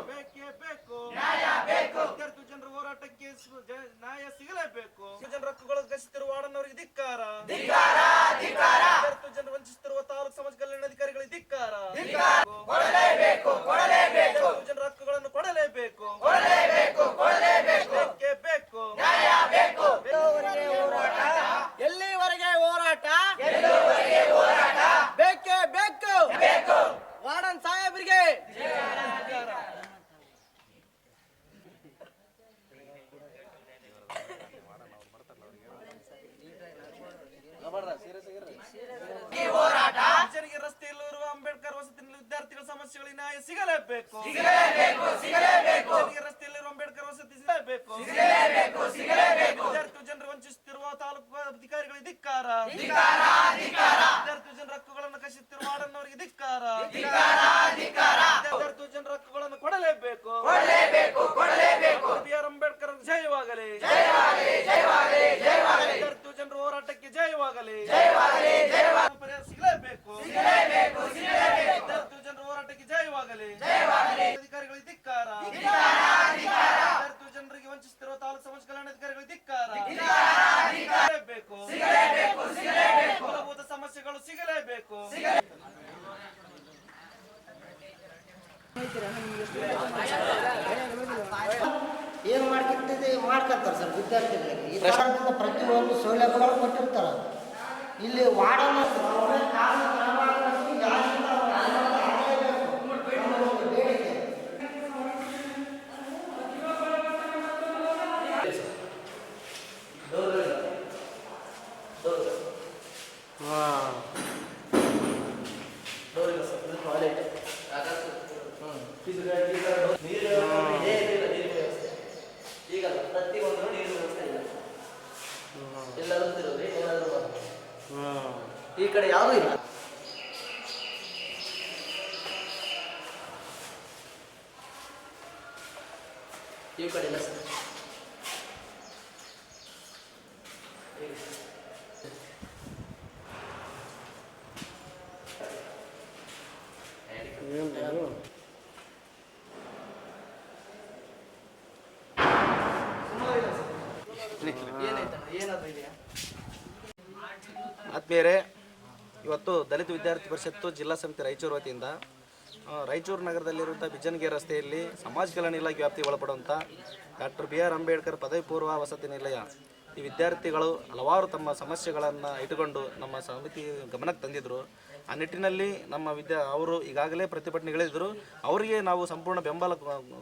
ಬೇಕೇ ಬೇಕು ವಿದ್ಯಾರ್ಥಿ ಜನರ ಹೋರಾಟಕ್ಕೆ ಸ್ವ- ಜ- ನ್ಯಾಯ ಸಿಗಲೇಬೇಕು. ಜನರ ಹಕ್ಕುಗಳು ಗಸಿತಿರುವ ಆಡನವರಿಗೆ ಧಿಕ್ಕಾರ. ವಿದ್ಯಾರ್ಥಿ ಜನರು ವಂಚಿಸುತ್ತಿರುವ ತಾಲೂಕು ಸಮಾಜ ಕಲ್ಯಾಣ ಅಧಿಕಾರಿಗಳಿಗೆ ಧಿಕ್ಕಾರ. ಕೊಡಲೇಬೇಕು ಜನರ ಹಕ್ಕುಗಳನ್ನು ಕೊಡಲೇಬೇಕು. ಬೇಕೇ. ಬೇಕು. ಎಲ್ಲಿವರೆಗೆ ಹೋರಾಟ ಬೇಕೇ ಬೇಕು ವಾರ್ಡನ್ ಸಾಹೇಬ್ರಿಗೆ ಜನರಿಗೆ ರಸ್ತೆಯಲ್ಲಿರುವ ಅಂಬೇಡ್ಕರ್ ವಸತಿ ನಿಲಯ ವಿದ್ಯಾರ್ಥಿಗಳ ಸಮಸ್ಯೆಗಳಿಗೆ ನ್ಯಾಯ ಸಿಗಲೇಬೇಕು ಜನರಿಗೆ ರಸ್ತೆಯಲ್ಲಿರುವ ಅಂಬೇಡ್ಕರ್ ವಸತಿ ಸಿಗಲೇಬೇಕು ವಿದ್ಯಾರ್ಥಿ ಜನರು ವಂಚಿಸುತ್ತಿರುವ ತಾಲೂಕು ಅಧಿಕಾರಿಗಳಿಗೆ ಧಿಕ್ಕಾರ ವಿದ್ಯಾರ್ಥಿ ಜನರ ಹಕ್ಕುಗಳನ್ನು ಕಸಿಯುತ್ತಿರುವ ವಾರ್ಡನ್ನವರಿಗೆ ಧಿಕ್ಕಾರ ವಿದ್ಯಾರ್ಥಿ ಜನರ ಹಕ್ಕುಗಳನ್ನು ಕೊಡಲೇಬೇಕು ಬಿ ಆರ್ ಅಂಬೇಡ್ಕರ್ ಜಯವಾಗಲಿ ವಿದ್ಯಾರ್ಥಿ ಜನರ ಹೋರಾಟಕ್ಕೆ ಜಯವಾಗಲಿ ಪರಿಹಾರ ಸಿಗಲೇಬೇಕು ವಿದ್ಯಾರ್ಥಿ ಜನರ ಹೋರಾಟಕ್ಕೆ ಜಯವಾಗಲಿ ಅಧಿಕಾರಿಗಳಿಗೆ ಧಿಕ್ಕಾರ ವಿದ್ಯಾರ್ಥಿ ಜನರಿಗೆ ವಂಚಿಸುತ್ತಿರುವ ತಾಲೂಕು ಸಮಾಜ ಕಲ್ಯಾಣ ಅಧಿಕಾರಿಗಳಿಗೆ ಧಿಕ್ಕಾರ ಸಿಗಲೇಬೇಕು ಮೂಲಭೂತ ಸಮಸ್ಯೆಗಳು ಸಿಗಲೇಬೇಕು ಏನು ಮಾಡ್ಕಿರ್ತದೆ ಮಾಡ್ಕೊಂತಾರೆ ಸರ್ ವಿದ್ಯಾರ್ಥಿಗಳಿಗೆ ಈ ಸರ್ಕಾರದಿಂದ ಪ್ರತಿಯೊಂದು ಸೌಲಭ್ಯಗಳು ಕೊಟ್ಟಿರ್ತಾರೆ. ಇಲ್ಲಿ ವಾರ್ಡನ್ ಅವರೇ ಕಾನೂನು ಕ್ರಮ ಹಾಕಬೇಕು, ಯಾರಿಂದ ಅವ್ರು ಅನುಮತಿ ಆಗಲೇಬೇಕು. ನಮ್ಮ ಒಂದು ಬೇಡಿಕೆ ಈ ಕಡೆ ಯಾವುದೂ ಇಲ್ಲ. ಈ ಕಡೆ ಇಲ್ಲ ಸರ್. ಆತ್ಮೀಯರೇ ದಲಿತ ವಿದ್ಯಾರ್ಥಿ ಪರಿಷತ್ತು ಜಿಲ್ಲಾ ಸಮಿತಿ ರಾಯಚೂರು ವತಿಯಿಂದ ರಾಯಚೂರು ನಗರದಲ್ಲಿರುವಂಥ ಬಿಜನ್ಗೆ ರಸ್ತೆಯಲ್ಲಿ ಸಮಾಜ ಕಲ್ಯಾಣ ಇಲಾಖೆ ವ್ಯಾಪ್ತಿಗೆ ಒಳಪಡುವಂಥ ಡಾಕ್ಟರ್ ಬಿ ಆರ್ ಅಂಬೇಡ್ಕರ್ ಪದವಿ ಪೂರ್ವ ವಸತಿ ನಿಲಯ, ಈ ವಿದ್ಯಾರ್ಥಿಗಳು ಹಲವಾರು ತಮ್ಮ ಸಮಸ್ಯೆಗಳನ್ನು ಇಟ್ಟುಕೊಂಡು ನಮ್ಮ ಸಮಿತಿ ಗಮನಕ್ಕೆ ತಂದಿದ್ದರು ಆ ನಿಟ್ಟಿನಲ್ಲಿ ನಮ್ಮ ವಿದ್ಯಾ, ಅವರು ಈಗಾಗಲೇ ಪ್ರತಿಭಟನೆಗಳಿದ್ದರು ಅವರಿಗೆ ನಾವು ಸಂಪೂರ್ಣ ಬೆಂಬಲ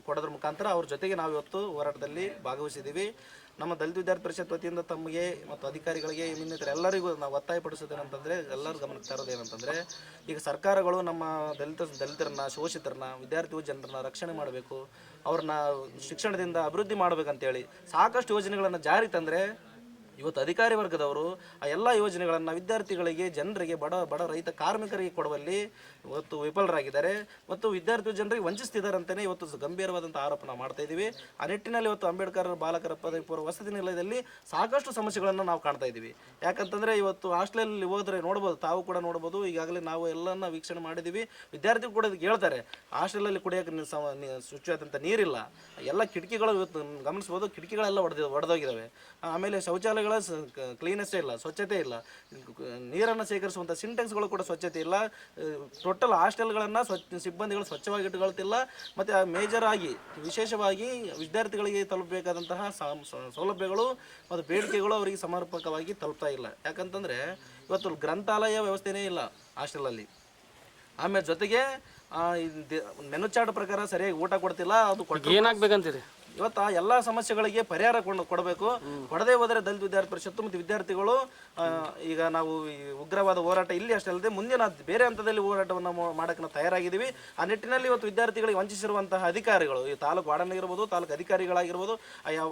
ಕೊಡೋದ್ರ ಮುಖಾಂತರ ಅವ್ರ ಜೊತೆಗೆ ನಾವು ಇವತ್ತು ಹೋರಾಟದಲ್ಲಿ ಭಾಗವಹಿಸಿದ್ದೀವಿ. ನಮ್ಮ ದಲಿತ ವಿದ್ಯಾರ್ಥಿ ಪರಿಷತ್ ವತಿಯಿಂದ ತಮಗೆ ಮತ್ತು ಅಧಿಕಾರಿಗಳಿಗೆ ಇನ್ನಿತರ ಎಲ್ಲರಿಗೂ ನಾವು ಒತ್ತಾಯಪಡಿಸೋದೇನಂತಂದರೆ ಎಲ್ಲರೂ ಗಮನಕ್ಕೆ ತರೋದೇನಂತಂದರೆ ಈಗ ಸರ್ಕಾರಗಳು ನಮ್ಮ ದಲಿತ, ದಲಿತರನ್ನ, ಶೋಷಿತರನ್ನ, ವಿದ್ಯಾರ್ಥಿ ಜನರನ್ನ ರಕ್ಷಣೆ ಮಾಡಬೇಕು, ಅವ್ರನ್ನ ಶಿಕ್ಷಣದಿಂದ ಅಭಿವೃದ್ಧಿ ಮಾಡಬೇಕಂತೇಳಿ ಸಾಕಷ್ಟು ಯೋಜನೆಗಳನ್ನು ಜಾರಿ ತಂದರೆ, ಇವತ್ತು ಅಧಿಕಾರಿ ವರ್ಗದವರು ಆ ಎಲ್ಲ ಯೋಜನೆಗಳನ್ನು ವಿದ್ಯಾರ್ಥಿಗಳಿಗೆ, ಜನರಿಗೆ ಬಡ ಬಡ ರೈತ ಕಾರ್ಮಿಕರಿಗೆ ಕೊಡುವಲ್ಲಿ ಇವತ್ತು ವಿಫಲರಾಗಿದ್ದಾರೆ. ಮತ್ತು ವಿದ್ಯಾರ್ಥಿ ಜನರಿಗೆ ವಂಚಿಸ್ತಿದ್ದಾರೆ ಅಂತಲೇ ಇವತ್ತು ಗಂಭೀರವಾದಂಥ ಆರೋಪ ನಾವು ಮಾಡ್ತಾ ಇದ್ದೀವಿ ಆ ನಿಟ್ಟಿನಲ್ಲಿ ಇವತ್ತು ಅಂಬೇಡ್ಕರ್ ಬಾಲಕರ ಪದವಿ ಪೂರ್ವ ವಸತಿ ನಿಲಯದಲ್ಲಿ ಸಾಕಷ್ಟು ಸಮಸ್ಯೆಗಳನ್ನು ನಾವು ಕಾಣ್ತಾ ಇದ್ದೀವಿ ಯಾಕಂತಂದರೆ ಇವತ್ತು ಹಾಸ್ಟೆಲಲ್ಲಿ ಹೋದರೆ ನೋಡ್ಬೋದು, ತಾವು ಕೂಡ ನೋಡ್ಬೋದು. ಈಗಾಗಲೇ ನಾವು ಎಲ್ಲನ್ನ ವೀಕ್ಷಣೆ ಮಾಡಿದ್ದೀವಿ ವಿದ್ಯಾರ್ಥಿಗಳು ಕೂಡ ಹೇಳ್ತಾರೆ, ಹಾಸ್ಟೆಲಲ್ಲಿ ಕುಡಿಯೋಕೆ ಶುಚಿಯಾದಂಥ ನೀರಿಲ್ಲ. ಎಲ್ಲ ಕಿಟಕಿಗಳು ಇವತ್ತು ಗಮನಿಸ್ಬೋದು, ಕಿಟಕಿಗಳೆಲ್ಲ ಒಡೆದು ಒಡೆದೋಗಿದ್ದಾವೆ ಆಮೇಲೆ ಶೌಚಾಲಯಗಳ ಕ್ಲೀನೆಸ್ಸೇ ಇಲ್ಲ, ಸ್ವಚ್ಛತೆ ಇಲ್ಲ. ನೀರನ್ನು ಶೇಖರಿಸುವಂಥ ಸಿಂಟೆಕ್ಸ್ಗಳು ಕೂಡ ಸ್ವಚ್ಛತೆ ಇಲ್ಲ. ಟೋಟಲ್ ಹಾಸ್ಟೆಲ್ಗಳನ್ನು ಸ್ವಚ್ಛ ಸಿಬ್ಬಂದಿಗಳು ಸ್ವಚ್ಛವಾಗಿ ಇಟ್ಟುಕೊಳ್ತಿಲ್ಲ ಮತ್ತು ಮೇಜರ್ ಆಗಿ ವಿಶೇಷವಾಗಿ ವಿದ್ಯಾರ್ಥಿಗಳಿಗೆ ತಲುಪಬೇಕಾದಂತಹ ಸೌಲಭ್ಯಗಳು ಮತ್ತು ಬೇಡಿಕೆಗಳು ಅವರಿಗೆ ಸಮರ್ಪಕವಾಗಿ ತಲುಪ್ತಾ ಇಲ್ಲ. ಯಾಕಂತಂದರೆ ಇವತ್ತು ಗ್ರಂಥಾಲಯ ವ್ಯವಸ್ಥೆನೇ ಇಲ್ಲ ಹಾಸ್ಟೆಲಲ್ಲಿ. ಆಮೇಲೆ ಜೊತೆಗೆ ಮೆನು ಚಾರ್ಟ್ ಪ್ರಕಾರ ಸರಿಯಾಗಿ ಊಟ ಕೊಡ್ತಿಲ್ಲ, ಅದು ಏನಾಗ್ಬೇಕಂತೀರಿ? ಇವತ್ತು ಆ ಎಲ್ಲ ಸಮಸ್ಯೆಗಳಿಗೆ ಪರಿಹಾರ ಕೊಂಡು ಕೊಡಬೇಕು. ಕೊಡದೇ ಹೋದರೆ ದಲಿತ ವಿದ್ಯಾರ್ಥಿ ಪರಿಷತ್ತು ಮತ್ತು ವಿದ್ಯಾರ್ಥಿಗಳು ಈಗ ನಾವು ಈ ಉಗ್ರವಾದ ಹೋರಾಟ ಇಲ್ಲಿ ಅಷ್ಟೇ ಅಲ್ಲದೆ ಮುಂದಿನ ಬೇರೆ ಹಂತದಲ್ಲಿ ಹೋರಾಟವನ್ನು ಮಾ- ಮಾಡಕ್ಕೆ ನಾವು ತಯಾರಾಗಿದ್ದೀವಿ. ಆ ನಿಟ್ಟಿನಲ್ಲಿ ಇವತ್ತು ವಿದ್ಯಾರ್ಥಿಗಳಿಗೆ ವಂಚಿಸಿರುವಂತಹ ಅಧಿಕಾರಿಗಳು, ಈ ತಾಲೂಕು ವಾರ್ಡನ್ ಇರ್ಬೋದು ತಾಲೂಕು ಅಧಿಕಾರಿಗಳಾಗಿರ್ಬೋದು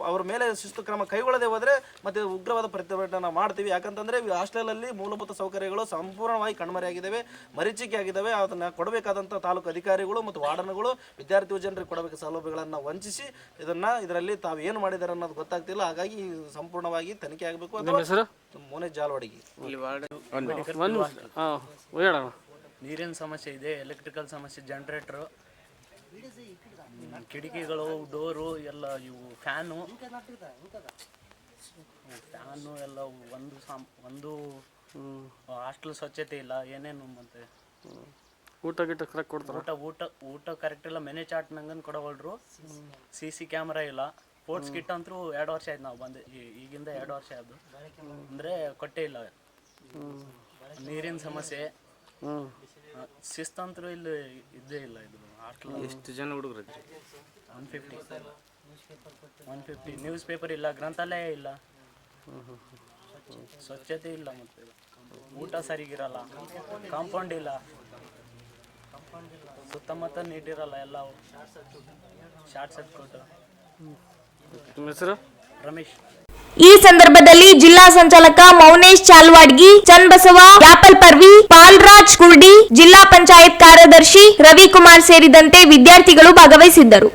ಅವ್ರ ಮೇಲೆ ಶಿಸ್ತು ಕ್ರಮ ಕೈಗೊಳ್ಳದೆ ಹೋದರೆ ಮತ್ತೆ ಉಗ್ರವಾದ ಪ್ರತಿಭಟನೆ ಮಾಡ್ತೀವಿ. ಯಾಕಂತಂದ್ರೆ ಈ ಹಾಸ್ಟೆಲಲ್ಲಿ ಮೂಲಭೂತ ಸೌಕರ್ಯಗಳು ಸಂಪೂರ್ಣವಾಗಿ ಕಣ್ಮರೆಯಾಗಿದ್ದಾವೆ ಮರೀಚಿಕೆ ಆಗಿದ್ದಾವೆ ಅದನ್ನ ಕೊಡಬೇಕಾದಂಥ ತಾಲೂಕು ಅಧಿಕಾರಿಗಳು ಮತ್ತು ವಾರ್ಡನ್ಗಳು ವಿದ್ಯಾರ್ಥಿ ಜನರಿಗೆ ಕೊಡಬೇಕು ಸೌಲಭ್ಯಗಳನ್ನು ವಂಚಿಸಿ ಇದನ್ನ ಇದರಲ್ಲಿ ತಾವು ಏನು ಮಾಡಿದ್ದಾರೆ ಅನ್ನೋದು ಗೊತ್ತಾಗ್ತಿಲ್ಲ. ಹಾಗಾಗಿ ಸಂಪೂರ್ಣವಾಗಿ ತನಿಖೆ ಆಗಬೇಕು ಹೆಸರು? ಮೋನೆ ಜಾಲವಾಡಿಗೆ ನೀರಿನ ಸಮಸ್ಯೆ ಇದೆ ಎಲೆಕ್ಟ್ರಿಕಲ್ ಸಮಸ್ಯೆ ಜನ್ರೇಟ್ರು ಕಿಟಕಿಗಳು ಡೋರು ಎಲ್ಲ ಇವು ಫ್ಯಾನು ಫ್ಯಾನು ಎಲ್ಲ ಒಂದು ಸಾಮ್ ಒಂದು ಹಾಸ್ಟೆಲ್ ಸ್ವಚ್ಛತೆ ಇಲ್ಲ ಏನೇನು ಮತ್ತೆ ಊಟ ಗೀಟ ಕರೆಕ್ಟ್ ಕೊಡ್ತಾರೆ? ಊಟ ಊಟ ಊಟ ಕರೆಕ್ಟ್ ಇಲ್ಲ. ಮೆನೆ ಚಾಟ್ ನಂಗನ್ ಕೊಡವಲ್ರು. ಸಿ ಸಿ ಕ್ಯಾಮ್ರಾ ಇಲ್ಲ. ಸ್ಪೋರ್ಟ್ಸ್ ಕಿಟ್ ಅಂತೂ ಎರಡು ವರ್ಷ ಆಯ್ತು ನಾವು ಬಂದು. ಈಗಿಂದ ಎರಡು ವರ್ಷ ಆಯ್ತು. ಅಂದರೆ ಕೊಟ್ಟೇ ಇಲ್ಲ. ನೀರಿನ ಸಮಸ್ಯೆ. ಶಿಸ್ತಂತರೂ ಇಲ್ಲಿ ಇದ್ದೇ ಇಲ್ಲ ಇದು. ಹಾಸ್ಟೆಲ್ ಎಷ್ಟು ಜನ ಹುಡುಗರು one fifty one fifty newspaper ಇಲ್ಲ ಗ್ರಂಥಾಲಯ ಇಲ್ಲ. ಸ್ವಚ್ಛತೆ ಇಲ್ಲ ಮತ್ತೆ. ಊಟ ಸರಿಗಿರಲ್ಲ. ಕಾಂಪೌಂಡ್ ಇಲ್ಲ. ಸುತ್ತಮುತ್ತ ನೀಟಿರಲ್ಲ ಎಲ್ಲ ಶಾರ್ಟ್ ಸರ್ಕ್ಯೂಟ್ ನಿಮ್ಮ ಹೆಸರು? ರಮೇಶ್. ಈ ಸಂದರ್ಭದಲ್ಲಿ ಜಿಲ್ಲಾ ಸಂಚಾಲಕ ಮೌನೇಶ್ ಚಾಲ್ವಾಡ್ಗಿ ಚನ್ನಬಸವ ಯಾಪಲ್ ಪರ್ವಿ, ಪಾಲ್ರಾಜ್ ಕುರ್ಡಿ, ಜಿಲ್ಲಾ ಪಂಚಾಯತ್ ಕಾರ್ಯದರ್ಶಿ ರವಿಕುಮಾರ್ ಸೇರಿದಂತೆ ವಿದ್ಯಾರ್ಥಿಗಳು ಭಾಗವಹಿಸಿದ್ದರು.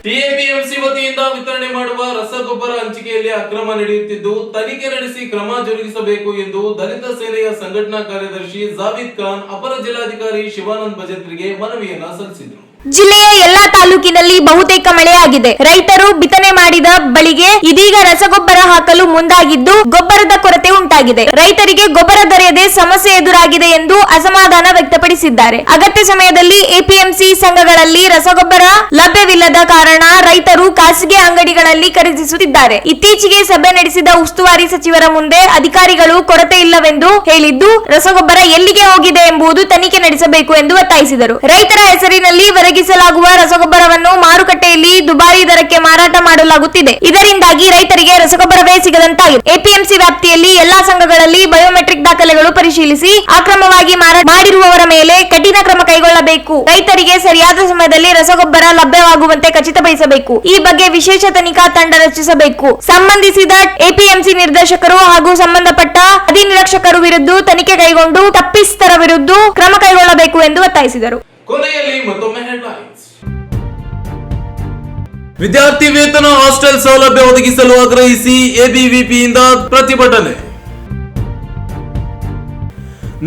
ವಿತರಣೆ ಮಾಡುವ ರಸಗೊಬ್ಬರ ಹಂಚಿಕೆಯಲ್ಲಿ ಅಕ್ರಮ ನಡೆಯುತ್ತಿದ್ದು, ತನಿಖೆ ನಡೆಸಿ ಕ್ರಮ ಜರುಗಿಸಬೇಕು ಎಂದು ದಲಿತ ಸೇನೆಯ ಸಂಘಟನಾ ಕಾರ್ಯದರ್ಶಿ ಜಾವಿದ್ ಖಾನ್, ಅಪರ ಜಿಲ್ಲಾಧಿಕಾರಿ ಶಿವಾನಂದ್ ಭಜತ್ರಿಗೆ ಮನವಿಯನ್ನ ಸಲ್ಲಿಸಿದರು. ಜಿಲ್ಲೆಯ ಎಲ್ಲಾ ತಾಲೂಕಿನಲ್ಲಿ ಬಹುತೇಕ ಮಳೆಯಾಗಿದೆ. ರೈತರು ಬಿತ್ತನೆ ಮಾಡಿದ ಬಳಿಗೆ ಇದೀಗ ರಸಗೊಬ್ಬರ ಹಾಕಲು ಮುಂದಾಗಿದ್ದು ಗೊಬ್ಬರದ ಕೊರತೆ ಉಂಟಾಗಿದೆ. ರೈತರಿಗೆ ಗೊಬ್ಬರ ದೊರೆಯದೆ ಸಮಸ್ಯೆ ಎದುರಾಗಿದೆ ಎಂದು ಅಸಮಾಧಾನ ವ್ಯಕ್ತಪಡಿಸಿದ್ದಾರೆ. ಅಗತ್ಯ ಸಮಯದಲ್ಲಿ ಎಪಿಎಂಸಿ ಸಂಘಗಳಲ್ಲಿ ರಸಗೊಬ್ಬರ ಲಭ್ಯವಿಲ್ಲದ ಕಾರಣ ರೈತರು ಖಾಸಗಿ ಅಂಗಡಿಗಳಲ್ಲಿ ಖರೀದಿಸುತ್ತಿದ್ದಾರೆ. ಇತ್ತೀಚೆಗೆ ಸಭೆ ನಡೆಸಿದ ಉಸ್ತುವಾರಿ ಸಚಿವರ ಮುಂದೆ ಅಧಿಕಾರಿಗಳು ಕೊರತೆ ಇಲ್ಲವೆಂದು ಹೇಳಿದ್ದು, ರಸಗೊಬ್ಬರ ಎಲ್ಲಿಗೆ ಹೋಗಿದೆ ಎಂಬುದು ತನಿಖೆ ನಡೆಸಬೇಕು ಎಂದು ಒತ್ತಾಯಿಸಿದರು. ರೈತರ ಹೆಸರಿನಲ್ಲಿ ಒದಗಿಸಲಾಗುವ ರಸಗೊಬ್ಬರವನ್ನು ಮಾರುಕಟ್ಟೆಯಲ್ಲಿ ದುಬಾರಿ ದರಕ್ಕೆ ಮಾರಾಟ ಮಾಡಲಾಗುತ್ತಿದೆ. ಇದರಿಂದಾಗಿ ರೈತರಿಗೆ ರಸಗೊಬ್ಬರವೇ ಸಿಗದಂತಾಗಿದೆ. ಎಪಿಎಂಸಿ ವ್ಯಾಪ್ತಿಯಲ್ಲಿ ಎಲ್ಲಾ ಸಂಘಗಳಲ್ಲಿ ಬಯೋಮೆಟ್ರಿಕ್ ದಾಖಲೆಗಳು ಪರಿಶೀಲಿಸಿ ಅಕ್ರಮವಾಗಿ ಮಾರಾಟ ಮಾಡಿರುವವರ ಮೇಲೆ ಕಠಿಣ ಕ್ರಮ ಕೈಗೊಳ್ಳಬೇಕು. ರೈತರಿಗೆ ಸರಿಯಾದ ಸಮಯದಲ್ಲಿ ರಸಗೊಬ್ಬರ ಲಭ್ಯವಾಗುವಂತೆ ಖಚಿತಪಡಿಸಬೇಕು. ಈ ಬಗ್ಗೆ ವಿಶೇಷ ತನಿಖಾ ತಂಡ ರಚಿಸಬೇಕು. ಸಂಬಂಧಿಸಿದ ಎಪಿಎಂಸಿ ನಿರ್ದೇಶಕರು ಹಾಗೂ ಸಂಬಂಧಪಟ್ಟ ಅಧಿನಿರೀಕ್ಷಕರು ವಿರುದ್ಧ ತನಿಖೆ ಕೈಗೊಂಡು ತಪ್ಪಿಸ್ತರ ವಿರುದ್ಧ ಕ್ರಮ ಕೈಗೊಳ್ಳಬೇಕು ಎಂದು ಒತ್ತಾಯಿಸಿದರು. ಕೊನೆಯಲ್ಲಿ ಮತ್ತೊಮ್ಮೆ ಹೆಡ್ಲೈನ್ಸ್ ವಿದ್ಯಾರ್ಥಿ ವೇತನ ಹಾಸ್ಟೆಲ್ ಸೌಲಭ್ಯ ಒದಗಿಸಲು ಆಗ್ರಹಿಸಿ ಎಬಿವಿಪಿಯಿಂದ ಪ್ರತಿಭಟನೆ.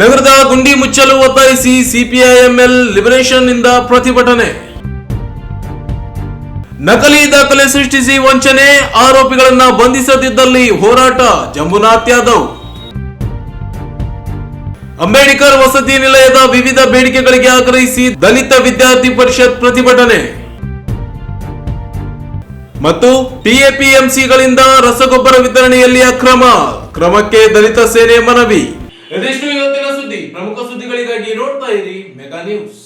ನಗರದ ಗುಂಡಿ ಮುಚ್ಚಲು ಒತ್ತಾಯಿಸಿ ಸಿಪಿಐಎಂಎಲ್ ಲಿಬರೇಷನ್ ಇಂದ ಪ್ರತಿಭಟನೆ. ನಕಲಿ ದಾಖಲೆ ಸೃಷ್ಟಿಸಿ ವಂಚನೆ, ಆರೋಪಿಗಳನ್ನ ಬಂಧಿಸದಿದ್ದಲ್ಲಿ ಹೋರಾಟ, ಜಂಬುನಾಥ್ ಯಾದವ್. ಅಂಬೇಡ್ಕರ್ ವಸತಿ ನಿಲಯದ ವಿವಿಧ ಬೇಡಿಕೆಗಳಿಗೆ ಆಗ್ರಹಿಸಿ ದಲಿತ ವಿದ್ಯಾರ್ಥಿ ಪರಿಷತ್ ಪ್ರತಿಭಟನೆ. ಮತ್ತು ಟಿಎಪಿಎಂಸಿಗಳಿಂದ ರಸಗೊಬ್ಬರ ವಿತರಣೆಯಲ್ಲಿ ಅಕ್ರಮ. ಕ್ರಮಕ್ಕೆ ದಲಿತ ಸೇನೆ ಮನವಿ. ಇವತ್ತಿನ ಸುದ್ದಿ. ಪ್ರಮುಖ ಸುದ್ದಿಗಳಿಗಾಗಿ ನೋಡ್ತಾ ಇರಿ ಮೆಗಾ ನ್ಯೂಸ್.